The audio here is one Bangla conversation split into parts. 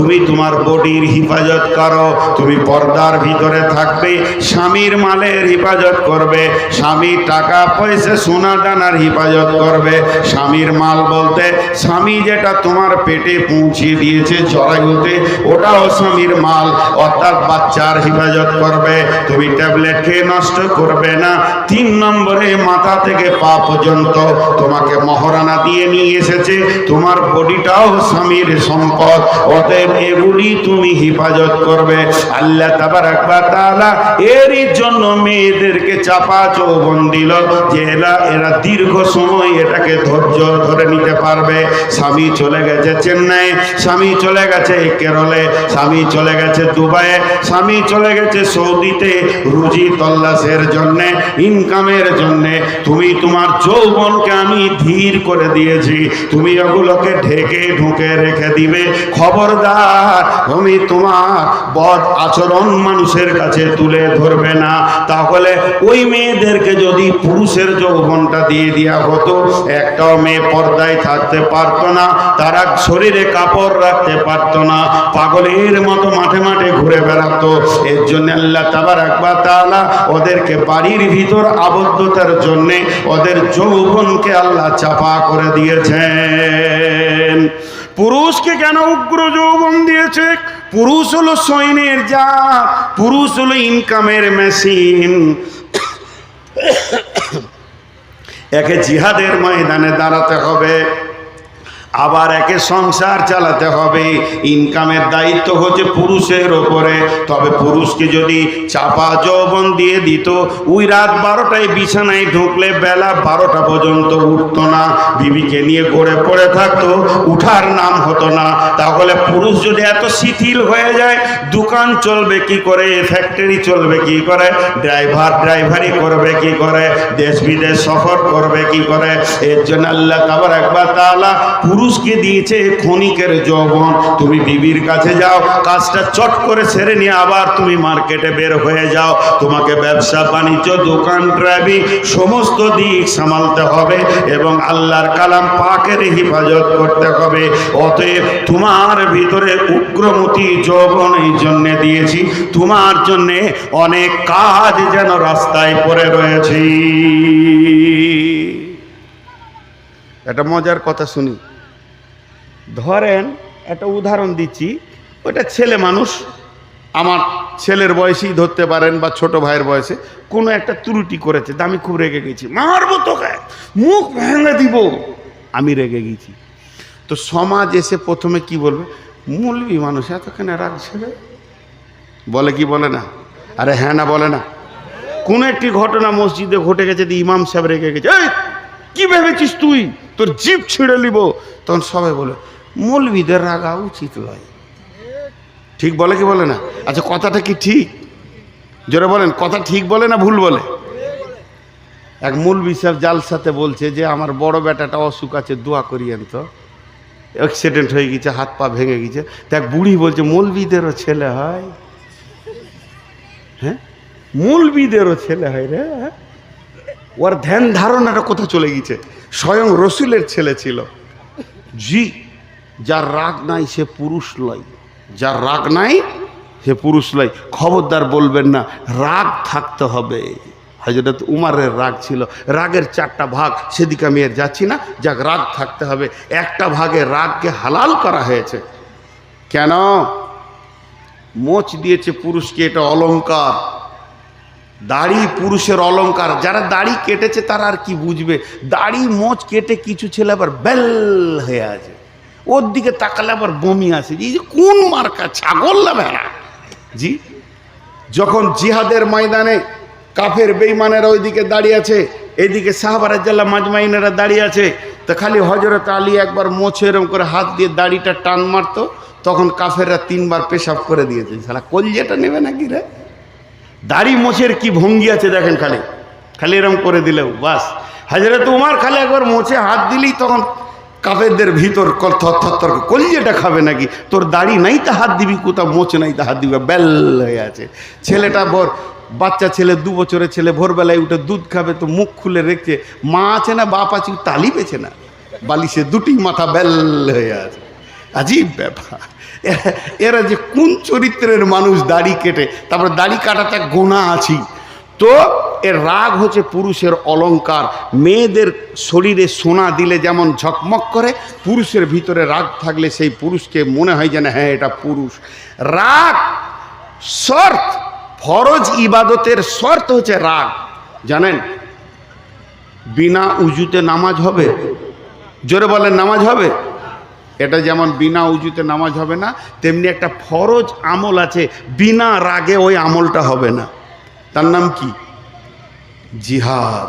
তুমি তোমার বডির হিফাজত করো, তুমি পর্দার ভিতরে থাকবে, স্বামীর মালের হিফাজত করবে স্বামীর টাকা পয়সা সোনা দানার হিফাজত করবে, স্বামীর মাল বলতে স্বামী যেটা তোমার পেটে পৌঁছে দিয়েছে জরায়ুতে ওটাও স্বামীর মাল, অর্থাৎ বাচ্চার হিফাজত করবে, তুমি ট্যাবলেট খেয়ে নষ্ট করবে না, তিন নম্বরে মাথা থেকে পা পর্যন্ত তোমাকে মহারানা দিয়ে নিয়ে এসেছে, তোমার বডিটাও স্বামীর সম্পদ, অতএব এগুলি তুমি হিফাজত করবে। আল্লাহ তালা এরই জন্য মেয়েদেরকে চাপা চৌবন দিল যে এরা এরা দীর্ঘ সময় এটাকে ধৈর্য ধরে নিতে পারবে। স্বামী চলে গেছে চেন্নাই, স্বামী চলে গেছে কেরলে, স্বামী চলে গেছে দুবাইয়ে, স্বামী চলে গেছে সৌদিতে রুজি তল্লাশের জন্যে, ইনকামের জন্যে। তুমি তোমার যৌবনকে আমি ধীর করে দিয়েছি। তুমি ওগুলোকে ঢেকে ঢুকে রেখে দিবে। খবরদার তুমি তোমার বদ আচরণ মানুষের কাছে তুলে ধরবে না। তাহলে ওই মেয়েদেরকে যদি পুরুষের যৌবনটা দিয়ে দেওয়া হতো, একটাও মেয়ে পর্দায় থাকতে পারতো না, তারা শরীরে কাপড় রাখতে পারতো না, পাগলের মতো মাঠে মাঠে ঘুরে বেড়াতো। এর জন্য আল্লাহ তাবার একবার তাআলা ওদেরকে বাড়ির ভিতর আবদ্ধতার জন্যে ওদের যৌবনকে আল্লাহ চাপা করে দিয়েছেন। পুরুষকে কেন উগ্র যৌবন দিয়েছে? পুরুষ হলো সৈন্যের যা পুরুষ হলো ইনকামের মেশিন একে জিহাদের ময়দানে দাঁড়াতে হবে। আবার একে সংসার চালাতে হবে। ইনকামের দায়িত্ব হচ্ছে পুরুষের ওপরে। তবে পুরুষকে যদি চাপা যৌবন দিয়ে দিত, ওই রাত বারোটায় বিছানায় ঢুকলে বেলা বারোটা পর্যন্ত উঠতো না। বিবিকে নিয়ে গড়ে পড়ে থাকতো, উঠার নাম হতো না। তাহলে পুরুষ যদি এত শিথিল হয়ে যায়, দোকান চলবে কি করে ফ্যাক্টরি চলবে কি করে ড্রাইভার ড্রাইভারি করবে কি করে, দেশ বিদেশ সফর করবে কি করে, এর জন্য আল্লাহ কাবার একবার তাআলা পুরুষকে দিয়েছে ক্ষণিকের যৌবন। তুমি বিবির কাছে যাও, কাজটা চট করে সেরে নিয়ে আবার তুমি মার্কেটে বের হয়ে যাও। তোমাকে ব্যবসা, বাণিজ্য, দোকান ড্রাইভিং সমস্ত দিক সামালতে হবে এবং আল্লাহর কালাম পাকের হেফাজত করতে হবে। অতএব তোমার ভিতরে উগ্রমতি যৌবন এই জন্যে দিয়েছি। তোমার জন্যে অনেক কাজ যেন রাস্তায় পড়ে রয়েছে। একটা মজার কথা শুনি। ধরেন, একটা উদাহরণ দিচ্ছি। ওটা ছেলে মানুষ, আমার ছেলের বয়সেই ধরতে পারেন বা ছোট ভাইয়ের বয়সে, কোনো একটা ত্রুটি করেছে, তা আমি খুব রেগে গেছি। মারবো তোকে, মুখ ভেঙে দিব। আমি রেগে গেছি। তো সমাজ এসে প্রথমে কি বলবে? মূলবি মানুষ, এতখানে রাগ ছেলে? বলে কি বলে না? আরে হ্যাঁ না, বলে না। কোন একটি ঘটনা মসজিদে ঘটে গেছে যে ইমাম সাহেব রেগে গেছে। এই, কি ভেবেছিস তুই? তোর জিপ ছিঁড়ে নিব। তখন সবাই বলে মৌলবিদের রাগা উচিত নয়। ঠিক বলে কি বলে না? আচ্ছা কথাটা কি ঠিক? জোরে বলেন কথা ঠিক বলে না ভুল বলে? এক মৌলবি সাহেব জালসাতে বলছে যে আমার বড় বেটাটা অসুখ আছে দোয়া করিয়েন তো। অ্যাক্সিডেন্ট হয়ে গেছে হাত পা ভেঙে গেছে। দেখ বুড়ি বলছে মৌলবিদেরও ছেলে হয়? হ্যাঁ? মৌলবিদেরও ছেলে হয় রে হ্যাঁ? ওর ধ্যান ধারণাটা কোথা চলে গেছে? স্বয়ং রসুলের ছেলে ছিল। জি যার রাগ নাই সে পুরুষ লয়। যার রাগ নাই সে পুরুষ লয়। খবরদার বলবেন না, রাগ থাকতে হবে। হজরত উমারের রাগ ছিল। রাগের চারটা ভাগ, সেদিকে আমি আর যাচ্ছি না। যাক, রাগ থাকতে হবে। একটা ভাগে রাগকে হালাল করা হয়েছে। কেন? মোচ দিয়েছে পুরুষকে, এটা অলংকার। দাড়ি পুরুষের অলংকার। যারা দাড়ি কেটেছে, তারা আর কি বুঝবে? দাড়ি, মোচ কেটে কিছু ছেলে আবার বেল হয়ে আছে। ওর দিকে তাকালে আবার বমি আসে। এই যে কোন মার্কা? ছাগল না ভেড়া? জি, যখন জিহাদের ময়দানে কাফের বেইমানেরা ওইদিকে দাঁড়িয়ে আছে এইদিকে শাহবারাজ্জাল্লা মাজমাইনেরা দাঁড়িয়ে আছে, তো খালি হজরত আলী একবার মোছে এরম করে হাত দিয়ে দাড়িটা টান মারতো, তখন কাফেররা তিনবার পেশাব করে দিয়েছে। সালা কলজেটা নেবে নাকি রে? দাড়ি মোছের কি ভঙ্গি আছে দেখেন খালি। খালি এরম করে দিলেও, বাস। হাজরত উমার খালি একবার মোছে হাত দিলেই তখন কাফেরদের ভিতর থর কলিজেটা খাবে নাকি? তোর দাড়ি নাই তা হাত দিবি কোথাও, মোচ নাই তা হাত দিবি। বেল হয়ে আছে। ছেলেটা ভোর বাচ্চা ছেলে, দু বছরের ছেলে, ভোরবেলায় উঠে দুধ খাবে, তো মুখ খুলে রেখে, মা আছে না, বাপ আছে? তালি পেছে না। বালিশে দুটি মাথা বেল হয়ে আছে। আজীব ব্যাপার। এরা যে কোন চরিত্রের মানুষ দাড়ি কেটে, তারপরে দাড়ি কাটাতে গোনা আছি। তো এর রাগ হচ্ছে পুরুষের অলংকার মেয়েদের শরীরে সোনা দিলে যেমন ঝকমক করে, পুরুষের ভিতরে রাগ থাকলে সেই পুরুষকে মনে হয় যেন হ্যাঁ এটা পুরুষ। রাগ, শর্ত, ফরজ ইবাদতের শর্ত হচ্ছে রাগ। জানেন? বিনা উজুতে নামাজ হবে? জোরে বলেন, নামাজ হবে? এটা যেমন বিনা উজুতে নামাজ হবে না, তেমনি একটা ফরজ আমল আছে, বিনা রাগে ওই আমলটা হবে না। তার নাম কি? জিহাদ।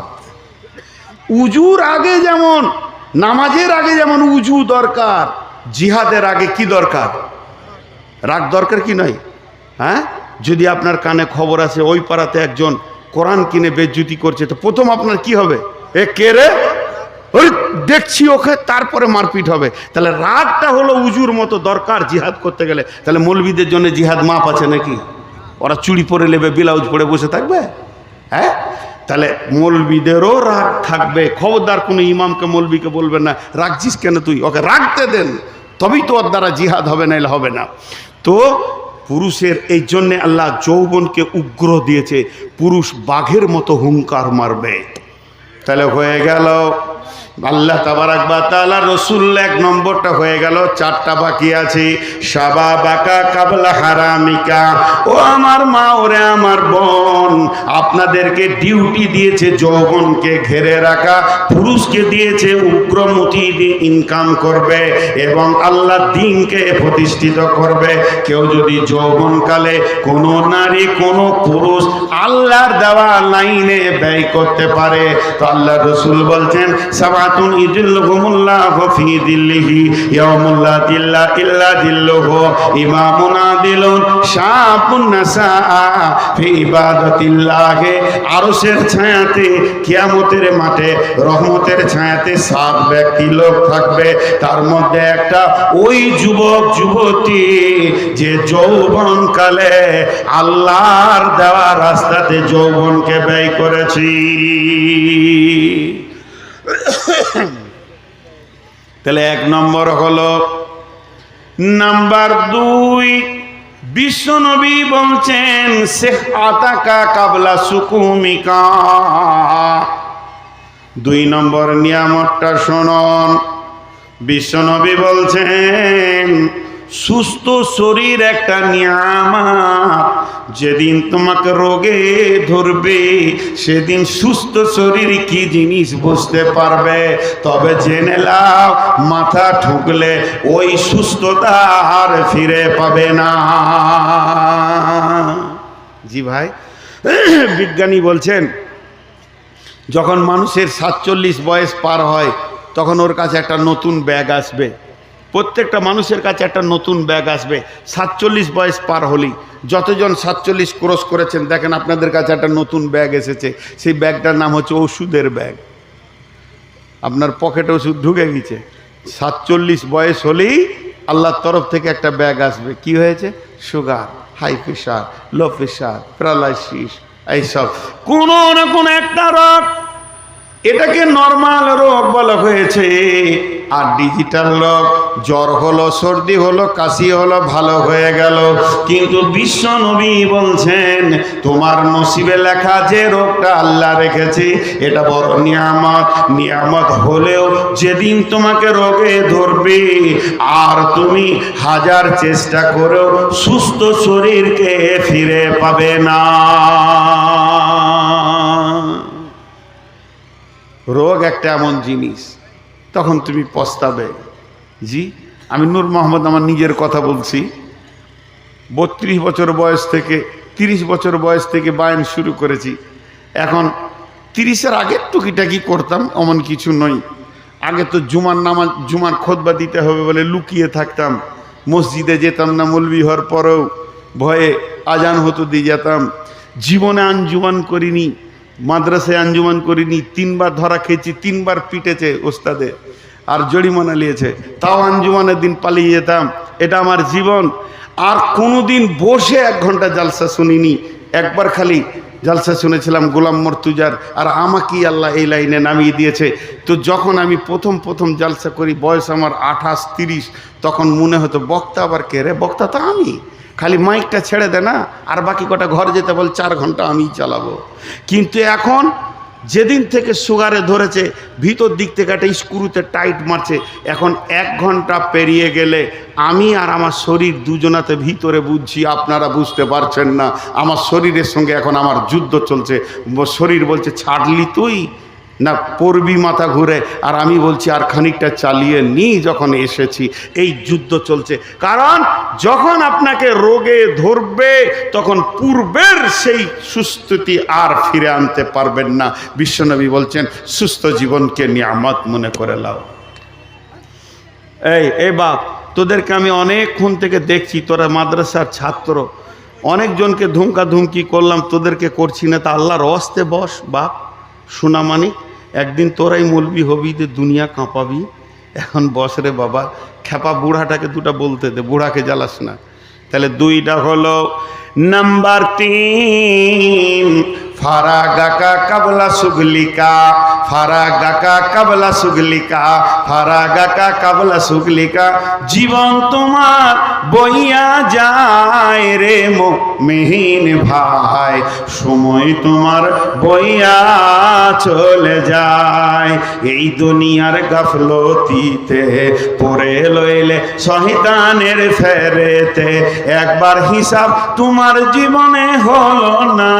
উজুর আগে যেমন, নামাজের আগে যেমন উজু দরকার, জিহাদের আগে কি দরকার? রাগ দরকার কি নয় হ্যাঁ? যদি আপনার কানে খবর আছে ওই পাড়াতে একজন কোরআন কিনে বেজ্জুতি করছে, তো প্রথম আপনার কি হবে? এ কে রে? ওই দেখছি ওকে, তারপরে মারপিট হবে। তাহলে রাগটা হলো উজুর মতো দরকার জিহাদ করতে গেলে। তাহলে মৌলবীদের জন্য জিহাদ মাপ আছে নাকি? ওরা চুড়ি পরে নেবে, ব্লাউজ পরে বসে থাকবে? হ্যাঁ? তাহলে মৌলবীদেরও রাগ থাকবে। খবরদার কোনো ইমামকে মৌলবিকে বলবেন না, রাগছিস কেন তুই? ওকে রাখতে দেন। তবেই তো ওর দ্বারা জিহাদ হবে না এলে হবে না। তো পুরুষের এই জন্যে আল্লাহ যৌবনকে উগ্র দিয়েছে। পুরুষ বাঘের মতো হুঙ্কার মারবে। তাহলে হয়ে গেল। আল্লাহ তাবারাক বা তাআলা রসুল এক নম্বরটা হয়ে গেল, চারটা বাকি আছে। সাবা বাকা কাবলা হারামিকা। ও আমার মা, ওরে আমার বোন, আপনাদেরকে ডিউটি দিয়েছে যৌবনকে ঘেরে রাখা, পুরুষকে দিয়েছে উগ্রমতি দিয়ে ইনকাম করবে এবং আল্লাহ দিনকে প্রতিষ্ঠিত করবে। কেউ যদি যৌবনকালে কোনো নারী, কোনো পুরুষ আল্লাহর দেওয়া লাইনে ব্যয় করতে পারে, তো আল্লাহ রসুল বলছেন সাবাতুন ইদুল্লাহুমুল্লাহ ফি দিল্লিহি ইয়াউমুল্লা দিল্লা ইল্লা নাসা ফি আরশের ছায়াতে কিয়ামতের মাঠে রহমতের ছায়াতে সাত ব্যক্তি লোক থাকবে। তার মধ্যে একটা ওই যুবক, যুবতী, যে যৌবনকালে আল্লাহর দেওয়া রাস্তাতে যৌবনকে ব্যয় করেছি। তাহলে এক নম্বর হলো নাম্বার দুই বিশ্বনবী বলছেন, শেখ আতাকা কাবলা সুকুমিকা। দুই নম্বর নিয়ামতটা শুনুন। বিশ্বনবী বলছেন সুস্থ শরীর একটা নিয়ামত। যেদিন তোমাকে রোগে ধরবে, সেদিন সুস্থ শরীর কি জিনিস বুঝতে পারবে? তবে জেনে লাও মাথা ঠুকলে ওই সুস্থতা আর ফিরে পাবে না। জি ভাই, বিজ্ঞানী বলছেন, যখন মানুষের সাতচল্লিশ বয়স পার হয়, তখন ওর কাছে একটা নতুন ব্যাগ আসবে। প্রত্যেকটা মানুষের কাছে একটা নতুন ব্যাগ আসবে। সাতচল্লিশ বয়স পার হলেই যতজন সাতচল্লিশ ক্রস করেছেন, দেখেন আপনাদের কাছে একটা নতুন ব্যাগ এসেছে। সেই ব্যাগটার নাম হচ্ছে ওষুধের ব্যাগ। আপনার পকেটে ওষুধ ঢুকে গেছে। সাতচল্লিশ বয়স হলেই আল্লাহর তরফ থেকে একটা ব্যাগ আসবে। কি হয়েছে? Sugar, high pressure, low pressure, paralysis এইসব কোনো না কোনো একটা রোগ এটাকে নর্মাল রোগ বলা হয়েছে। আর ডিজিটাল রোগ, জ্বর হলো, সর্দি হলো, কাশি হলো, ভালো হয়ে গেল। কিন্তু বিশ্ব নবী বলছেন, তোমার নসিবে লেখা যে রোগটা আল্লাহ রেখেছে, এটা বড় নিয়ামত। নিয়ামত হলেও যেদিন তোমাকে রোগে ধরবে, আর তুমি হাজার চেষ্টা করেও সুস্থ শরীরকে ফিরে পাবে না। রোগ একটা এমন জিনিস। তখন তুমি পস্তাবে। জি, আমি নূর মোহাম্মদ আমার নিজের কথা বলছি। বত্রিশ বছর বয়স থেকে, তিরিশ বছর বয়স থেকে বায়ন শুরু করেছি। এখন তিরিশের আগের টুকিটাকি করতাম, এমন কিছু নয় আগে তো জুমার নামাজ, জুমার খোদবা দিতে হবে বলে লুকিয়ে থাকতাম। মসজিদে যেতাম না মলবি হওয়ার পরেও। ভয়ে আজান হতো দিয়ে যেতাম। জীবনে আঞ্জুমান করিনি। মাদ্রাসায় আঞ্জুমান করিনি, তিনবার ধরা খেয়েছি, তিনবার পিটেছে ওস্তাদে। আর জরিমানা নিয়েছে। তাও আঞ্জুমানের দিন পালিয়ে যেতাম। এটা আমার জীবন। আর কোনো দিন বসে এক ঘণ্টা জালসা শুনিনি। একবার খালি জালসা শুনেছিলাম গোলাম মর্তুজার, আর আমাকেই আল্লাহ এই লাইনে নামিয়ে দিয়েছে। তো যখন আমি প্রথম প্রথম জালসা করি, বয়স আমার আঠাশ, তিরিশ, তখন মনে হতো, বক্তা আবার কে রে? বক্তা তো আমি। খালি মাইকটা ছেড়ে দে না, আর বাকি কটা ঘর যেতে বল, চার ঘণ্টা আমিই চালাবো। কিন্তু এখন যেদিন থেকে সুগারে ধরেছে, ভিতর দিক থেকে একটা স্ক্রুতে টাইট মারছে, এখন এক ঘণ্টা পেরিয়ে গেলে আমি আর আমার শরীর দুজনাতে ভিতরে বুঝছি, আপনারা বুঝতে পারছেন না, আমার শরীরের সঙ্গে এখন আমার যুদ্ধ চলছে, শরীর বলছে, ছাড়লি তুই? না পড়বি মাথা ঘুরে, আর আমি বলছি, আর খানিকটা চালিয়ে নি যখন এসেছি, এই যুদ্ধ চলছে। কারণ, যখন আপনাকে রোগে ধরবে, তখন পূর্বের সেই সুস্থতি আর ফিরে আনতে পারবেন না। বিশ্বনবী বলছেন, সুস্থ জীবনকে নিয়ামত মনে করে লাও। এই এ বাপ, তোদেরকে আমি অনেকক্ষণ থেকে দেখছি, তোরা মাদ্রাসার ছাত্র। অনেকজনকে ধুমকা ধুমকি করলাম, তোদেরকে করছি না, তা আল্লাহর অস্তে বস, বাপ। সোনামানিক একদিন তোরাই মলবি হবি, যে দুনিয়া কাঁপাবি। এখন বস রে বাবা খেপা বুড়াটাকে দুটা বলতে দে, বুড়াকে জ্বালাস না। তাহলে দুইটা হলো, নাম্বার তিন ফারাগাকা কাবলা সুগলিকা, ফারাগাকা কাবলা সুগলিকা, ফারাগাকা কাবলা সুগলিকা। জীবন তোমার বইয়া যায় রে মেহিন ভাই, সময় তোমার বইয়া চলে যায়। এই দুনিয়ার গাফলতিতে পড়ে লইলে শহিদানের ফেরেতে, একবার হিসাব তোমার জীবনে হলো না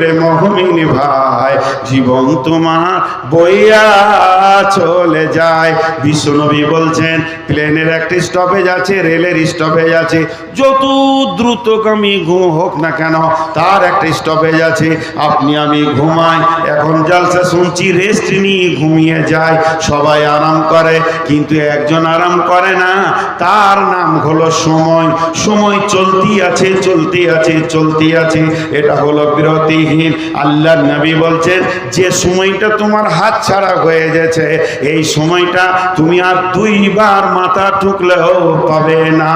রে মহমিন ভাই, জীবন তোমার বইয়া চলে যায়। বিশ্বনবী বলছেন, প্লেনের একটা স্টপেজ আছে, রেলের স্টপেজ আছে, যত দ্রুতগামী ঘুম হোক না কেন, তার একটা স্টপেজ আছে। আপনি আমি ঘুমাই, এখন জালসা শুনছি রেস্ট নিয়ে ঘুমিয়ে যায়। সবাই আরাম করে, কিন্তু একজন আরাম করে না, তার নাম হলো সময়। সময় চলতি আছে চলতি আছে চলতি আছে। এটা হলো বিরতিহীন আল্লাহ নবী বলছেন, যে সময়টা তোমার হাত ছাড়া হয়ে গেছে, এই সময়টা তুমি আর দুইবার মাথা ঠুকলেও পাবে না।